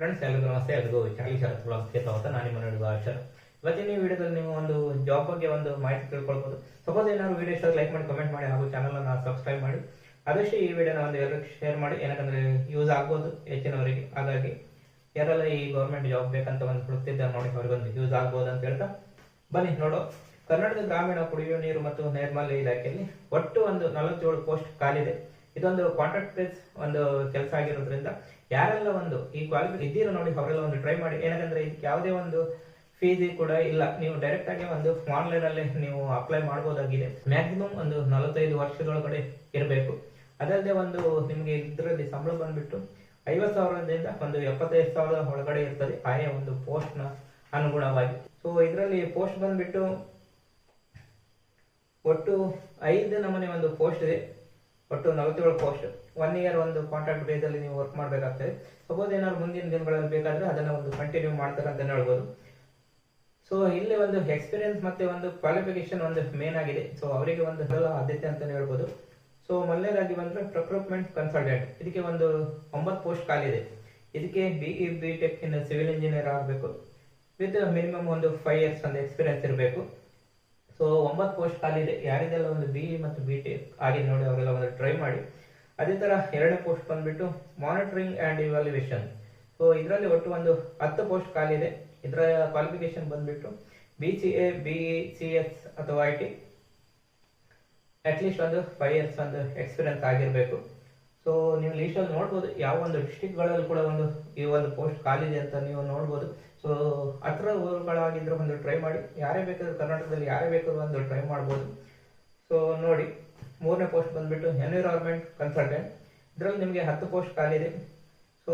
Friends ಎಲ್ಲರಿಗೂ ನಮಸ್ತೆ. ಎಲ್ಲರಿಗೂ ಚಾಲಿ ಶರತ್ ಬ್ಲಾಗ್ಸ್ಗೆ ಸ್ವಾಗತ ನಾನು ನಿಮ್ಮ ನೋಡುವ ಅಕ್ಷರ ಇವತ್ತಿನ ಈ ವಿಡಿಯೋದಲ್ಲಿ ನೀವು ಒಂದು ಜಾಬ್ ಬಗ್ಗೆ ಒಂದು ಮಾಹಿತಿ ತಿಳ್ಕೊಳ್ಬೋದು. ಸಪೋಸ್ ಏನಾದ್ರು ವಿಡಿಯೋ ಇಷ್ಟ ಲೈಕ್ ಮಾಡಿ ಕಮೆಂಟ್ ಮಾಡಿ ಹಾಗೂ ಚಾನಲ್ ಅನ್ನ ಸಬ್ಸ್ಕ್ರೈಬ್ ಮಾಡಿ. ಆದಷ್ಟು ಈ ವಿಡಿಯೋನ ಒಂದು ಎಲ್ಲರಿಗೂ ಶೇರ್ ಮಾಡಿ. ಏನಕ್ಕಂದ್ರೆ ಯೂಸ್ ಆಗ್ಬೋದು ಹೆಚ್ಚಿನವರಿಗೆ. ಹಾಗಾಗಿ ಯಾರೆಲ್ಲ ಈ ಗೌರ್ಮೆಂಟ್ ಜಾಬ್ ಬೇಕಂತ ಒಂದು ಹುಡುಕ್ತಿದ್ದಾರೆ ನೋಡಿ, ಅವ್ರಿಗೊಂದು ಯೂಸ್ ಆಗ್ಬೋದು ಅಂತ ಹೇಳ್ತಾ ಬನ್ನಿ ನೋಡೋ. ಕರ್ನಾಟಕ ಗ್ರಾಮೀಣ ಕುಡಿಯುವ ನೀರು ಮತ್ತು ನೈರ್ಮಲ್ಯ ಇಲಾಖೆಯಲ್ಲಿ ಒಟ್ಟು ಒಂದು ನಲವತ್ತೇಳು ಪೋಸ್ಟ್ ಖಾಲಿದೆ ಇದೊಂದು ಕಾಂಟ್ರಾಕ್ಟ್ ಬೇಸ್ ಒಂದು ಕೆಲಸ ಆಗಿರೋದ್ರಿಂದ ಯಾರೆಲ್ಲ ಒಂದು ಈ ಕ್ವಾಲಿಫೈ ಇದ್ದೀರೋ ನೋಡಿ, ಅವರೆಲ್ಲ ಒಂದು ಟ್ರೈ ಮಾಡಿ. ಏನಂದ್ರೆ ಇದಕ್ಕೆ ಯಾವುದೇ ಒಂದು ಫೀಸ್ ಕೂಡ ಇಲ್ಲ. ನೀವು ಡೈರೆಕ್ಟ್ ಆಗಿ ಒಂದು ಆನ್ಲೈನ್ ಅಲ್ಲಿ ನೀವು ಅಪ್ಲೈ ಮಾಡಬಹುದಾಗಿದೆ ಮ್ಯಾಕ್ಸಿಮಮ್ ಒಂದು ನಲವತ್ತೈದು ವರ್ಷದೊಳಗಡೆ ಇರಬೇಕು. ಅದಲ್ಲದೆ ಒಂದು ನಿಮಗೆ ಇದರಲ್ಲಿ ಸಂಬಳ ಬಂದ್ಬಿಟ್ಟು ಐವತ್ತು ಸಾವಿರದಿಂದ ಒಂದು ಎಪ್ಪತ್ತೈದು ಸಾವಿರದ ಒಳಗಡೆ ಇರ್ತದೆ. ಆಯಾ ಒಂದು ಪೋಸ್ಟ್ನ ಅನುಗುಣವಾಗಿ. ಸೊ ಇದರಲ್ಲಿ ಪೋಸ್ಟ್ ಬಂದ್ಬಿಟ್ಟು ಒಟ್ಟು ಐದು ನಮೂನೆ ಒಂದು ಪೋಸ್ಟ್ ಇದೆ. ಒಟ್ಟು ನಲವತ್ತೇಳು ಪೋಸ್ಟ್ ಒನ್ ಇಯರ್ ಒಂದು ಕಾಂಟ್ರಾಕ್ಟ್ ಬೇಸ್ ಅಲ್ಲಿ ನೀವು ವರ್ಕ್ ಮಾಡಬೇಕಾಗ್ತದೆ. ಸಪೋಸ್ ಏನಾದ್ರು ಮುಂದಿನ ದಿನಗಳಲ್ಲಿ ಬೇಕಾದ್ರೆ ಅದನ್ನ ಒಂದು ಕಂಟಿನ್ಯೂ ಮಾಡ್ತಾರೆ ಅಂತ ಹೇಳ್ಬೋದು. ಸೊ ಇಲ್ಲಿ ಒಂದು ಎಕ್ಸ್ಪೀರಿಯನ್ಸ್ ಮತ್ತೆ ಒಂದು ಕ್ವಾಲಿಫಿಕೇಶನ್ ಒಂದು ಮೇನ್ ಆಗಿದೆ. ಸೊ ಅವರಿಗೆ ಒಂದು ಆದ್ಯತೆ ಅಂತಾನೆ ಹೇಳ್ಬೋದು. ಸೊ ಮೊದಲನೇದಾಗಿ ಬಂದ್ರೆ ಪ್ರಕ್ರೂಟ್ಮೆಂಟ್ ಕನ್ಸಲ್ಟೆಂಟ್ ಇದಕ್ಕೆ ಒಂದು ಒಂಬತ್ತು ಪೋಸ್ಟ್ ಖಾಲಿ ಇದೆ. ಇದಕ್ಕೆ BE B tech in civil engineer ಆಗಬೇಕು. ವಿತ್ ಮಿನಿಮಮ್ ಒಂದು ಫೈವ್ ಇಯರ್ಸ್ ಒಂದು ಎಕ್ಸ್ಪೀರಿಯನ್ಸ್ ಇರಬೇಕು. ಸೊ ಒಂಬತ್ತು ಪೋಸ್ಟ್ ಖಾಲಿ ಇದೆ. ಯಾರಿಗೆಲ್ಲ ಒಂದು ಬಿ ಮತ್ತು ಬಿ ಟಿ ಆಗಿದೆ ನೋಡಿ ಅವರೆಲ್ಲ ಒಂದು ಟ್ರೈ ಮಾಡಿ. ಅದೇ ತರ ಎರಡನೇ ಪೋಸ್ಟ್ ಬಂದ್ಬಿಟ್ಟು ಮಾನಿಟರಿಂಗ್ ಅಂಡ್ ಇವಾಲ್ಯುವೇಷನ್ ಸೊ ಇದರಲ್ಲಿ ಒಟ್ಟು ಒಂದು ಹತ್ತು ಪೋಸ್ಟ್ ಖಾಲಿ ಇದೆ. ಇದರ ಕ್ವಾಲಿಫಿಕೇಶನ್ ಬಂದ್ಬಿಟ್ಟು B C A B C S ಅಥವಾ ಐ ಟಿ ಅಟ್ಲೀಸ್ಟ್ ಒಂದು ಫೈವ್ ಇಯರ್ಸ್ ಒಂದು ಎಕ್ಸ್ಪೀರಿಯನ್ಸ್ ಆಗಿರಬೇಕು. ಸೊ ನೀವು ಲೀಸ್ಟಲ್ಲಿ ನೋಡ್ಬೋದು, ಯಾವ ಒಂದು ಡಿಸ್ಟಿಕ್ಗಳಲ್ಲಿ ಕೂಡ ಒಂದು ಈ ಒಂದು ಪೋಸ್ಟ್ ಖಾಲಿ ಇದೆ ಅಂತ ನೀವು ನೋಡ್ಬೋದು. ಸೊ ಹತ್ರ ಊರುಗಳಾಗಿದ್ದರೂ ಒಂದು ಟ್ರೈ ಮಾಡಿ, ಯಾರೇ ಬೇಕಾದ್ರೂ ಕರ್ನಾಟಕದಲ್ಲಿ ಯಾರೇ ಬೇಕಾದ್ರೂ ಒಂದು ಟ್ರೈ ಮಾಡ್ಬೋದು. ಸೊ ನೋಡಿ, ಮೂರನೇ ಪೋಸ್ಟ್ ಬಂದುಬಿಟ್ಟು ಎನ್ವಿರಾನ್ಮೆಂಟ್ ಕನ್ಸಲ್ಟೆಂಟ್ ಇದರಲ್ಲಿ ನಿಮಗೆ ಹತ್ತು ಪೋಸ್ಟ್ ಖಾಲಿ ಇದೆ. ಸೊ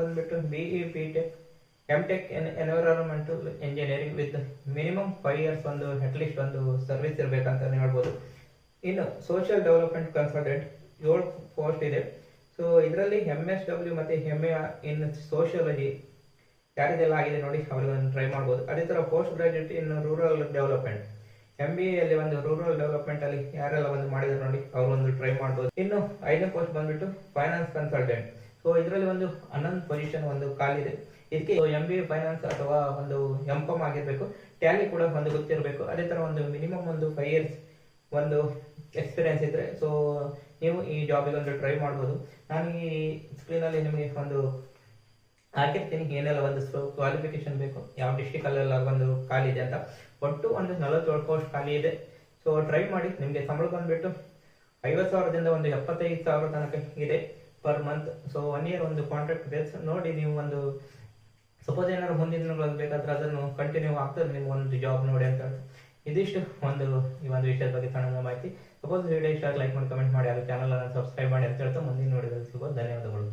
ಬಂದುಬಿಟ್ಟು B E B tech M tech in environmental engineering with minimum five years ಒಂದು ಅಟ್ಲೀಸ್ಟ್ ಒಂದು ಸರ್ವಿಸ್ ಇರಬೇಕಂತ ಹೇಳ್ಬೋದು. ಇನ್ನು ಸೋಷಿಯಲ್ ಡೆವಲಪ್ಮೆಂಟ್ ಕನ್ಸಲ್ಟೆಂಟ್ ಏಳು ಪೋಸ್ಟ್ ಇದೆ. ಸೊ ಇದರಲ್ಲಿ ಎಂ ಎಸ್ ಡಬ್ಲ್ಯೂ ಮತ್ತೆ ಎಂ ಎ ಇನ್ ಸೋಷಿಯಾಲಜಿ ಯಾರಿದೆಲ್ಲ ಆಗಿದೆ ನೋಡಿ ಅವ್ರಿಗೆ ಒಂದು ಟ್ರೈ ಮಾಡ್ಬೋದು. ಅದೇ ಥರ post graduate in rural development M B ಎಲ್ಲಿ ಒಂದು ರೂರಲ್ ಡೆವಲಪ್ಮೆಂಟ್ ಅಲ್ಲಿ ಯಾರೆಲ್ಲ ಒಂದು ಮಾಡಿದ್ರು ನೋಡಿ ಅವರು ಒಂದು ಟ್ರೈ ಮಾಡ್ಬೋದು. ಇನ್ನು ಐದನೇ ಪೋಸ್ಟ್ ಬಂದ್ಬಿಟ್ಟು ಫೈನಾನ್ಸ್ ಕನ್ಸಲ್ಟೆಂಟ್ ಸೊ ಇದರಲ್ಲಿ ಒಂದು ಹನ್ನೊಂದು ಪೊಸಿಷನ್ ಒಂದು ಕಾಲಿದೆ ಇದಕ್ಕೆ ಎಂ ಬಿ ಫೈನಾನ್ಸ್ ಅಥವಾ ಒಂದು ಎಂ ಕಾಮ್ ಆಗಿರಬೇಕು. ಟ್ಯಾಲಿ ಕೂಡ ಒಂದು ಗೊತ್ತಿರಬೇಕು. ಅದೇ ಥರ ಒಂದು ಮಿನಿಮಮ್ ಒಂದು ಫೈವ್ ಇಯರ್ಸ್ ಒಂದು ಎಕ್ಸ್ಪೀರಿಯನ್ಸ್ ಇದ್ರೆ ಸೊ ನೀವು ಈ ಜಾಬಿಗೆ ಒಂದು ಟ್ರೈ ಮಾಡ್ಬೋದು. ನಾನು ಈ ಸ್ಕ್ರೀನಲ್ಲಿ ನಿಮಗೆ ಒಂದು ಹಾಕಿರ್ತೀನಿ. ಏನೆಲ್ಲ ಒಂದು ಕ್ವಾಲಿಫಿಕೇಶನ್ ಬೇಕು, ಯಾವ ಡಿಸ್ಟಿಕಲ್ಲೆಲ್ಲ ಒಂದು ಖಾಲಿ ಇದೆ ಅಂತ. ಒಟ್ಟು ಒಂದು ನಲವತ್ತೇಳು ಪೋಸ್ಟ್ ಖಾಲಿ ಇದೆ. ಸೊ ಟ್ರೈ ಮಾಡಿ. ನಿಮಗೆ ಸಂಬಳ ಬಂದುಬಿಟ್ಟು ಐವತ್ತು ಸಾವಿರದಿಂದ ಒಂದು ಎಪ್ಪತ್ತೈದು ಸಾವಿರ ತನಕ ಇದೆ per month so one year ಒಂದು ಕಾಂಟ್ರಾಕ್ಟ್ ಬೇಸ್ ನೋಡಿ ನೀವು ಒಂದು ಸಪೋಸ್ ಏನಾದ್ರು ಮುಂದಿನ ಬೇಕಾದ್ರೆ ಅದನ್ನು ಕಂಟಿನ್ಯೂ ಆಗ್ತದೆ ನಿಮ್ಗೆ ಒಂದು ಜಾಬ್ ನೋಡಿ ಅಂತ ಇದಿಷ್ಟು ಒಂದು ಈ ಒಂದು ವಿಷಯದ ಬಗ್ಗೆ ಸಣ್ಣ ಮಾಹಿತಿ. ಸಪೋಸ್ ವಿಡಿಯೋ ಇಷ್ಟ ಲೈಕ್ ಮಾಡಿ ಕಮೆಂಟ್ ಮಾಡಿ ಅದು ಚಾನಲ್ ಅನ್ನು ಸಬ್ಸ್ಕ್ರೈಬ್ ಮಾಡಿ ಅಂತ ಹೇಳ್ತಾ ಮುಂದಿನ ನೋಡಿದ್ರೆ ಸಿಗೋದು ಧನ್ಯವಾದಗಳು.